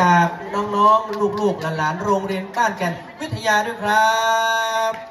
จากน้องๆ ลูกๆ หลานๆ โรงเรียนบ้านแก่นวิทยาด้วยครับ